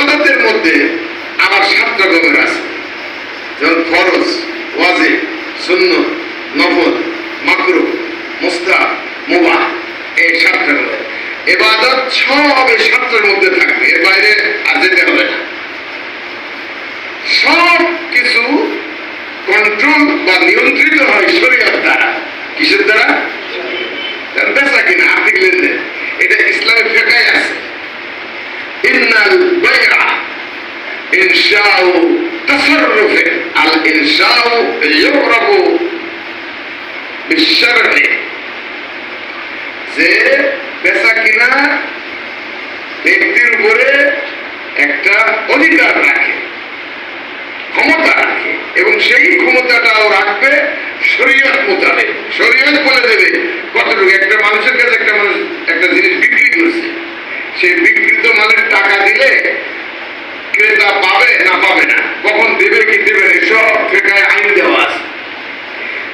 এবাদতের মধ্যে আবার সাত রকমের আছে। যেমন ফরজ ওয়াজে শূন্য নফল মাকরু মুস্তা মুবা এই সাত রকমের এবাদত সব সাতটার মধ্যে থাকবে। এর বাইরে আর যেতে হবে না। সব কিছু কন্ট্রোল বা নিয়ন্ত্রিত হয় শরীয়ত দ্বারা কিসের দ্বারা বেচা কিনা আর্থিক লেনদেন এটা ইসলামের ফেকায় আছে ইনশাউ তাসাররুফে আল ইনশাউ ইউরাবু বিশরতে যে কিনা ব্যক্তির উপরে একটা অধিকার রাখে, ক্ষমতা রাখে, এবং সেই ক্ষমতাটাও রাখবে শরীয়ত মোতাবেক। শরীয়ত বলে দেবে, কতটুকু একটা মানুষের কাছে একটা মানুষ একটা জিনিস বিক্রি করছে, সেই দেখে ক্রেতা পাবে না পাবে না? কখন দেবে কি দেবে না, সব ঠেকায় আইন দেওয়া আছে।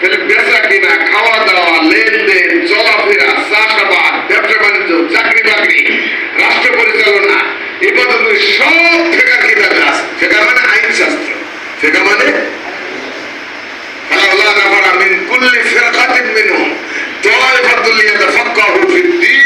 তাহলে বেচা কিনা, খাওয়া দাওয়া, লেনদেন, চলাফেরা, চাষাবাদ, ব্যবসা বাণিজ্য, চাকরি বাকরি, রাষ্ট্র পরিচালনা এগুলো সব ফেকার কিতাবে আছে? ফেকা মানে আইন শাস্ত্র। ফেকা মানে? কুল্লি ফেরকাতিন মিনহুম তলায় ইয়াতাফাক্কাহু ফিদ-দীন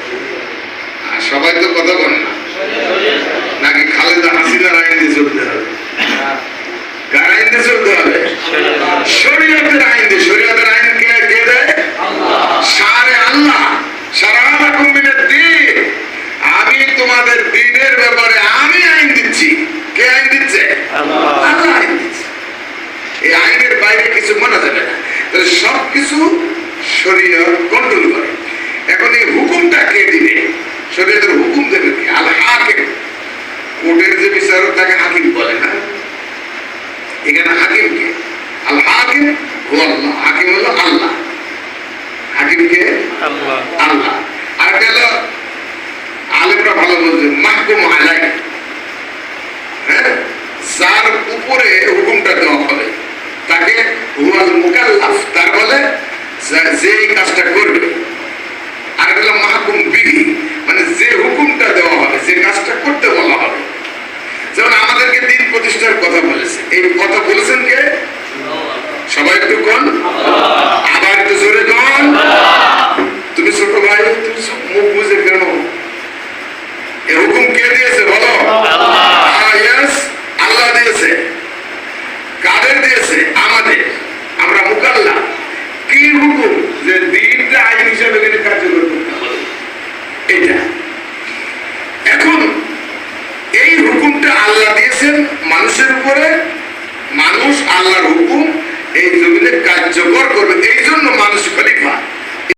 কে আইন দিচ্ছে? আল্লাহ। আল্লাহ আইন দিচ্ছে। এই আইনের বাইরে কিছু মানা যাবে না। তাহলে সব কিছু কন্ট্রোল করে। এখন এই হুকুমটা কে দিবে? শরীয়তের হুকুম দেবে কে? আল হাকিম। কোর্টের যে বিচারক তাকে হাকিম বলে না। এখানে হাকিম কে? আল হাকিম হু আল্লাহ। হাকিম হলো আল্লাহ। হাকিম কে? আল্লাহ। আল্লাহ। উপরে হুকুমটা দেওয়া হবে। তাকে হুয়াল মুকাল্লাফ তার বলে যে এই কাজটা করবে আর একটা হলো মাহকুম বিধি মানে যে হুকুমটা দেওয়া হবে যে কাজটা করতে বলা হবে যেমন আমাদেরকে দিন প্রতিষ্ঠার কথা বলেছে এই কথা বলেছেন কে সবাই একটু কোন আবার একটু জোরে কোন তুমি ছোট ভাই তুমি সব মুখ বুঝে কেন এ হুকুম কে দিয়েছে বলো আল্লাহ। হ্যাঁ, yes, আল্লাহ দিয়েছে কাদের দিয়েছে আমাদের আমরা মুকাল্লা এটা এখন এই হুকুমটা আল্লাহ দিয়েছেন মানুষের উপরে। মানুষ আল্লাহর হুকুম এই জমিনে কার্যকর করবে। এই জন্য মানুষ খলিফা।